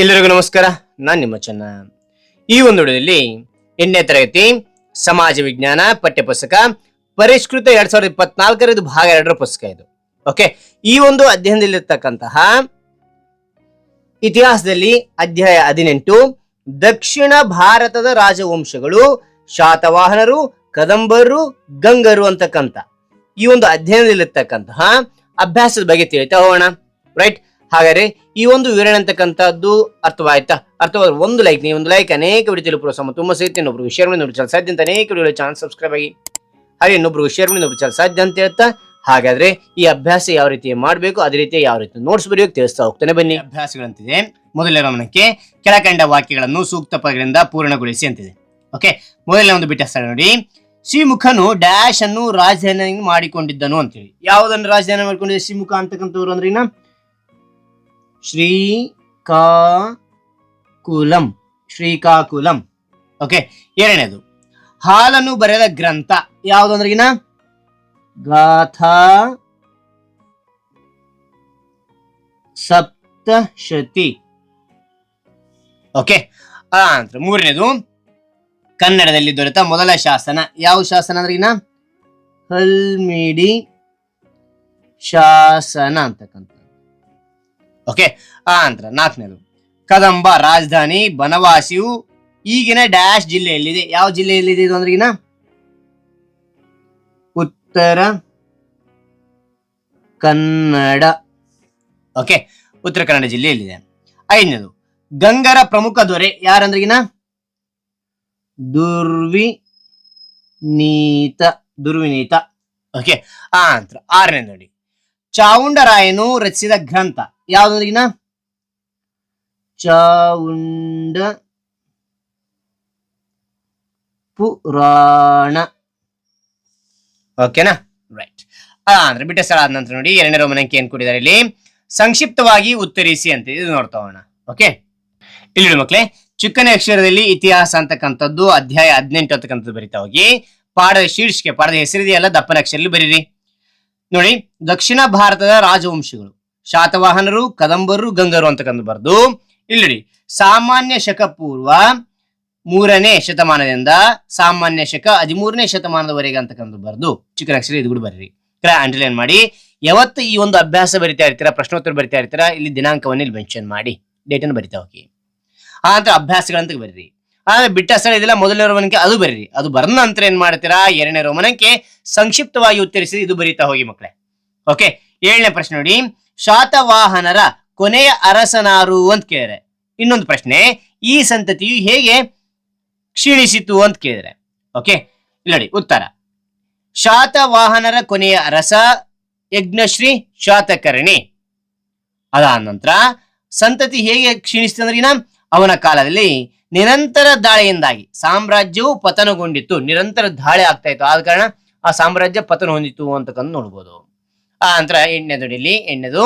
ಎಲ್ಲರಿಗೂ ನಮಸ್ಕಾರ. ನಾನು ನಿಮ್ಮ ಚನ್ನ. ಈ ಒಂದು ವಿಡಿಯೋದಲ್ಲಿ ಎಂಟನೇ ತರಗತಿ ಸಮಾಜ ವಿಜ್ಞಾನ ಪಠ್ಯಪುಸ್ತಕ ಪರಿಷ್ಕೃತ ಎರಡ್ ಸಾವಿರದ ಇಪ್ಪತ್ನಾಲ್ಕರದು ಭಾಗ ಎರಡರ ಪುಸ್ತಕ ಇದು. ಓಕೆ ಈ ಒಂದು ಅಧ್ಯಯನದಲ್ಲಿರ್ತಕ್ಕಂತಹ ಇತಿಹಾಸದಲ್ಲಿ ಅಧ್ಯಾಯ ಹದಿನೆಂಟು, ದಕ್ಷಿಣ ಭಾರತದ ರಾಜವಂಶಗಳು ಶಾತವಾಹನರು, ಕದಂಬರು, ಗಂಗರು ಅಂತಕ್ಕಂಥ ಈ ಒಂದು ಅಧ್ಯಯನದಲ್ಲಿರ್ತಕ್ಕಂತಹ ಅಭ್ಯಾಸದ ಬಗ್ಗೆ ತಿಳಿತಾ ಹೋಗೋಣ. ರೈಟ್ ಹಾಗಾದ್ರೆ ಈ ಒಂದು ವಿವರಣೆ ಅಂತಕ್ಕಂಥದ್ದು ಅರ್ಥವಾಯ್ತಾ? ಅರ್ಥವಾದ ಒಂದು ಲೈಕ್ ನೀವು ಒಂದು ಲೈಕ್ ಅನೇಕ ವಿಡಿಯೋ ತಲುಪುವ ತುಂಬ ಸೇರ್ತೀನಿ ಇನ್ನೊಬ್ರು ಶೇರ್ ಮಾಡಿ ನೋಡಿ ಸಾಧ್ಯ ಅಂತ ಅನೇಕ ವಿಡಿಯೋ ಚಾನಲ್ ಸಬ್ಸ್ಕ್ರೈಬ್ ಆಗಿ. ಹಾಗೆ ಇನ್ನೊಬ್ರು ಶೇರ್ ಮಾಡಿ ಇನ್ನೊಬ್ರು ಸಾಧ್ಯ ಅಂತ ಹೇಳ್ತಾ, ಹಾಗಾದ್ರೆ ಈ ಅಭ್ಯಾಸ ಯಾವ ರೀತಿ ಮಾಡಬೇಕು, ಅದೇ ರೀತಿ ಯಾವ ರೀತಿ ನೋಟ್ಸ್ ಬರೆಯೋಕೆ ತಿಳಿಸ್ತಾ ಹೋಗ್ತಾನೆ ಬನ್ನಿ. ಅಭ್ಯಾಸಗಳಂತಿದೆ. ಮೊದಲನೇ ಗಮನಕ್ಕೆ ಕೆಳಕಂಡ ವಾಕ್ಯಗಳನ್ನು ಸೂಕ್ತ ಪದಗಳಿಂದ ಪೂರ್ಣಗೊಳಿಸಿ ಅಂತಿದೆ. ಓಕೆ ಮೊದಲನೇ ಒಂದು ಬಿಟ್ಟ ನೋಡಿ. ಶ್ರೀಮುಖನು ಡ್ಯಾಶ್ ಅನ್ನು ರಾಜಧಾನಿ ಮಾಡಿಕೊಂಡಿದ್ದನು ಅಂತೇಳಿ. ಯಾವುದನ್ನು ರಾಜಧಾನಿ ಮಾಡಿಕೊಂಡಿದ್ದ ಶ್ರೀಮುಖ ಅಂತಕ್ಕಂಥವ್ರು ಅಂದ್ರೆ ಶ್ರೀಕಾಕುಲಂ. ಶ್ರೀಕಾಕುಲಂ. ಓಕೆ ಎರಡನೇದು. ಹಾಲನ್ನು ಬರೆದ ಗ್ರಂಥ ಯಾವುದು ಅಂದ್ರಗಿನ ಗಾಥಾ ಸಪ್ತಶತಿ. ಓಕೆ ಆನಂತರ ನಂತರ ಮೂರನೇದು. ಕನ್ನಡದಲ್ಲಿ ದೊರೆತ ಮೊದಲ ಶಾಸನ ಯಾವ ಶಾಸನ ಅಂದ್ರಗಿನ ಹಲ್ಮಿಡಿ ಶಾಸನ ಅಂತಕ್ಕಂಥ ಓಕೆ? ಆ ನಂತರ ನಾಲ್ಕನೇದು. ಕದಂಬ ರಾಜಧಾನಿ ಬನವಾಸಿಯು ಈಗಿನ ಡ್ಯಾಶ್ ಜಿಲ್ಲೆಯಲ್ಲಿದೆ ಯಾವ ಜಿಲ್ಲೆಯಲ್ಲಿದೆ ಇದು ಅಂದ್ರಿಗಿನ ಉತ್ತರ ಕನ್ನಡ. ಓಕೆ? ಉತ್ತರ ಕನ್ನಡ ಜಿಲ್ಲೆಯಲ್ಲಿದೆ ಐದನೇದು. ಗಂಗರ ಪ್ರಮುಖ ದೊರೆ ಯಾರಂದ್ರಿಗಿನ ದುರ್ವಿ ನೀತ ದುರ್ವಿನೀತ. ಓಕೆ? ಆ ನಂತರ ಆರನೇ ನೋಡಿ. ಚಾವುಂಡರಾಯನು ರಚಿಸಿದ ಗ್ರಂಥ. ಯಾವ್ದಂದ್ರಿಗಿನ ಚಾವುಂಡ ಪುರಾಣ. ಓಕೆನಾ? ರೈಟ್ ಅಂದ್ರೆ ಬಿಟ್ಟ ಸ್ಥಳ ಆದ ನಂತರ ನೋಡಿ, ಎರಡನೇ ರೋಮನಂಕಿ ಏನ್ ಕೊಟ್ಟಿದ್ದಾರೆ ಇಲ್ಲಿ? ಸಂಕ್ಷಿಪ್ತವಾಗಿ ಉತ್ತರಿಸಿ ಅಂತ ಇದು ನೋಡ್ತಾ ಹೋಗೋಣ. ಓಕೆ ಇಲ್ಲಿ ಮಕ್ಳೇ, ಚಿಕ್ಕನೇ ಅಕ್ಷರದಲ್ಲಿ ಇತಿಹಾಸ ಅಂತಕ್ಕಂಥದ್ದು, ಅಧ್ಯಾಯ ಹದಿನೆಂಟು ಅಂತಕ್ಕಂಥದ್ದು ಬರಿತಾ ಹೋಗಿ ಪಾಡದ ಶೀರ್ಷಿಕೆ ಪಾಡದ ಹೆಸರಿದೆಯಲ್ಲ ದಪ್ಪನ ಅಕ್ಷರಲ್ಲಿ ಬರೀರಿ. ನೋಡಿ, ದಕ್ಷಿಣ ಭಾರತದ ರಾಜವಂಶಗಳು. ಶಾತವಾಹನರು, ಕದಂಬರು, ಗಂಗರು ಅಂತಕ್ಕಂಥ ಬರ್ದು, ಇಲ್ಲಿ ಸಾಮಾನ್ಯ ಶಕ ಪೂರ್ವ ಮೂರನೇ ಶತಮಾನದಿಂದ ಸಾಮಾನ್ಯ ಶಕ ಹದಿಮೂರನೇ ಶತಮಾನದವರೆಗೆ ಅಂತಕ್ಕಂಥ ಬರ್ದು ಚಿಕ್ಕನಕ್ಷರಿ ಇದು ಕೂಡ ಬರ್ರಿ. ಅಂಡರ್ಲೈನ್ ಮಾಡಿ. ಯಾವತ್ತು ಈ ಒಂದು ಅಭ್ಯಾಸ ಬರಿತಾ ಇರ್ತೀರಾ, ಪ್ರಶ್ನೋತ್ತರ ಬರಿತಾ ಇರ್ತೀರಾ, ಇಲ್ಲಿ ದಿನಾಂಕವನ್ನು ಇಲ್ಲಿ ಮೆನ್ಷನ್ ಮಾಡಿ ಡೇಟ್ ಅನ್ನು ಬರಿತಾ ಹೋಗಿ. ಆ ನಂತರ ಅಭ್ಯಾಸಗಳಂತ ಬರೀರಿ. ಆಮೇಲೆ ಬಿಟ್ಟ ಸ್ಥಳ ಇದೆಲ್ಲ ಮೊದಲನೇ ರೋಮನಕ್ಕೆ ಅದು ಬರೀರಿ. ಅದು ಬರ್ದ ನಂತರ ಏನ್ ಮಾಡ್ತೀರಾ? ಎರಡನೇ ರೋಮನಕ್ಕೆ ಸಂಕ್ಷಿಪ್ತವಾಗಿ ಉತ್ತರಿಸಿ ಇದು ಬರೀತಾ ಹೋಗಿ ಮಕ್ಕಳೇ ಓಕೆ ಏಳನೇ ಪ್ರಶ್ನೆ ನೋಡಿ. ಶಾತವಾಹನರ ಕೊನೆಯ ಅರಸನಾರು ಅಂತ ಕೇಳಿದ್ರೆ. ಇನ್ನೊಂದು ಪ್ರಶ್ನೆ, ಈ ಸಂತತಿಯು ಹೇಗೆ ಕ್ಷೀಣಿಸಿತು ಅಂತ ಕೇಳಿದ್ರೆ. ಓಕೆ ನೋಡಿ, ಉತ್ತರ. ಶಾತವಾಹನರ ಕೊನೆಯ ಅರಸ ಯಜ್ಞಶ್ರೀ ಶಾತಕರ್ಣಿ. ಅದಾದ ನಂತರ ಸಂತತಿ ಹೇಗೆ ಕ್ಷೀಣಿಸಿತು ಅಂದ್ರಿನ ಅವನ ಕಾಲದಲ್ಲಿ ನಿರಂತರ ದಾಳಿಯಿಂದಾಗಿ ಸಾಮ್ರಾಜ್ಯವು ಪತನಗೊಂಡಿತ್ತು. ನಿರಂತರ ದಾಳಿ ಆಗ್ತಾ ಇತ್ತು. ಆದ ಕಾರಣ ಆ ಸಾಮ್ರಾಜ್ಯ ಪತನ ಹೊಂದಿತ್ತು ಅಂತಕ್ಕಂಥ ನೋಡ್ಬೋದು. ಆ ನಂತರ ಎಣ್ಣೆ ನುಡಿಲಿ ಎಣ್ಣೆದು.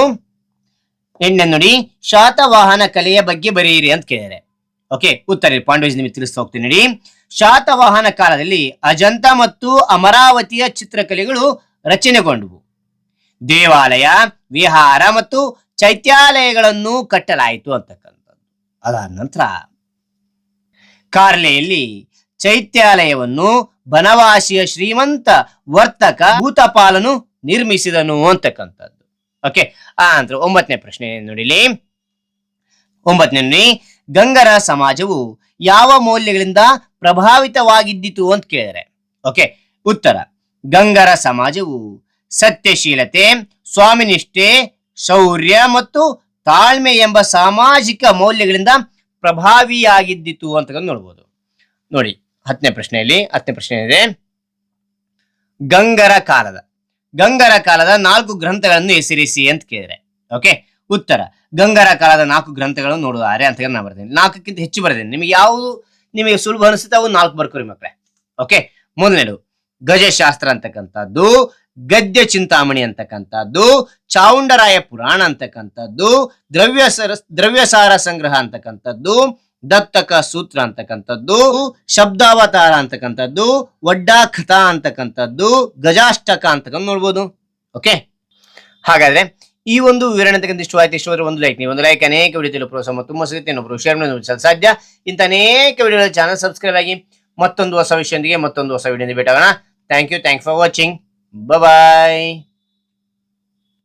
ಎಣ್ಣೆ ನುಡಿ, ಶಾತವಾಹನ ಕಲೆಯ ಬಗ್ಗೆ ಬರೆಯಿರಿ ಅಂತ ಕೇಳಿದರೆ ಓಕೆ, ಉತ್ತರ ಪಾಂಡವೇಜ್ ನಿಮಗೆ ತಿಳಿಸ್ತಾ ಹೋಗ್ತೀನಿ ನೋಡಿ. ಶಾತವಾಹನ ಕಾಲದಲ್ಲಿ ಅಜಂತ ಮತ್ತು ಅಮರಾವತಿಯ ಚಿತ್ರಕಲೆಗಳು ರಚನೆಗೊಂಡವು. ದೇವಾಲಯ, ವಿಹಾರ ಮತ್ತು ಚೈತ್ಯಾಲಯಗಳನ್ನು ಕಟ್ಟಲಾಯಿತು ಅಂತಕ್ಕಂಥದ್ದು. ಅದಾದ ನಂತರ ಕಾರ್ಲೆಯಲ್ಲಿ ಚೈತ್ಯಾಲಯವನ್ನು ಬನವಾಸಿಯ ಶ್ರೀಮಂತ ವರ್ತಕ ಭೂತಪಾಲನು ನಿರ್ಮಿಸಿದನು ಅಂತಕ್ಕಂಥದ್ದು. ಓಕೆ ಆ ನಂತರ ಒಂಬತ್ತನೇ ಪ್ರಶ್ನೆ ನೋಡಿಲಿ. ಒಂಬತ್ತನೇ ಗಂಗರ ಸಮಾಜವು ಯಾವ ಮೌಲ್ಯಗಳಿಂದ ಪ್ರಭಾವಿತವಾಗಿದ್ದಿತು ಅಂತ ಕೇಳಿದರೆ. ಓಕೆ ಉತ್ತರ. ಗಂಗರ ಸಮಾಜವು ಸತ್ಯಶೀಲತೆ, ಸ್ವಾಮಿನಿಷ್ಠೆ, ಶೌರ್ಯ ಮತ್ತು ತಾಳ್ಮೆ ಎಂಬ ಸಾಮಾಜಿಕ ಮೌಲ್ಯಗಳಿಂದ ಪ್ರಭಾವಿಯಾಗಿದ್ದಿತು ಅಂತ ನೋಡ್ಬೋದು. ನೋಡಿ, ಹತ್ತನೇ ಪ್ರಶ್ನೆಯಲ್ಲಿ, ಹತ್ತನೇ ಪ್ರಶ್ನೆ ಇದೆ ಗಂಗರ ಕಾಲದ. ಗಂಗರ ಕಾಲದ ನಾಲ್ಕು ಗ್ರಂಥಗಳನ್ನು ಹೆಸರಿಸಿ ಅಂತ ಕೇಳಿದ್ರೆ ಓಕೆ ಉತ್ತರ, ಗಂಗರ ಕಾಲದ ನಾಲ್ಕು ಗ್ರಂಥಗಳನ್ನು ನೋಡುವಾರೆ ಅಂತ ನಾನು ಬರ್ತೀನಿ ನಾಲ್ಕಕ್ಕಿಂತ ಹೆಚ್ಚು ಬರ್ತೀನಿ ನಿಮಗೆ ಯಾವುದು, ನಿಮಗೆ ಸುಲಭ ಅನಿಸುತ್ತೆ ಅವು ನಾಲ್ಕು ಬರ್ಕೋರಿ ಮಕ್ಕಳೇ ಓಕೆ ಮೊದಲನೇದು, ಗಜಶಾಸ್ತ್ರ ಅಂತಕ್ಕಂಥದ್ದು ಗದ್ಯ ಚಿಂತಾಮಣಿ ಅಂತಕ್ಕಂಥದ್ದು, ಚಾವುಂಡರಾಯ ಪುರಾಣ ಅಂತಕ್ಕಂಥದ್ದು ದ್ರವ್ಯಸರ ದ್ರವ್ಯಸಾರ ಸಂಗ್ರಹ ಅಂತಕ್ಕಂಥದ್ದು, ದತ್ತಕ ಸೂತ್ರ ಅಂತಕ್ಕಂಥದ್ದು, ಶಬ್ದಾವತಾರ ಅಂತಕ್ಕಂಥದ್ದು ಒಡ್ಡಾ ಕಥಾ ಅಂತಕ್ಕಂಥದ್ದು, ಗಜಾಷ್ಟಕ ಅಂತಕ್ಕಂಥ ನೋಡ್ಬೋದು. ಓಕೆ ಹಾಗಾದ್ರೆ ಈ ಒಂದು ವಿವರಣೆ ಅಂತಕ್ಕಂಥ ಇಷ್ಟು ಆಯ್ತು. ಇಷ್ಟು ಒಂದು ಲೈಕ್ ನೀವು ಒಂದು ಲೈಕ್ ಅನೇಕ ವಿಡಿಯೋ ಪ್ರೋತ್ಸಾಹ ತುಂಬಾ ತುಂಬ ಸಿಗುತ್ತೆ. ಇನ್ನೊಬ್ರು ಶೇರ್ ಮಾಡಿ ಸಾಧ್ಯ. ಇಂಥ ಅನೇಕ ವಿಡಿಯೋಗಳ ಚಾನಲ್ ಸಬ್ಸ್ಕ್ರೈಬ್ ಆಗಿ ಮತ್ತೊಂದು ಹೊಸ ವಿಷಯದೊಂದಿಗೆ ಮತ್ತೊಂದು ಹೊಸ video ಭೇಟಾಗೋಣ thank you thank for watching Bye-bye!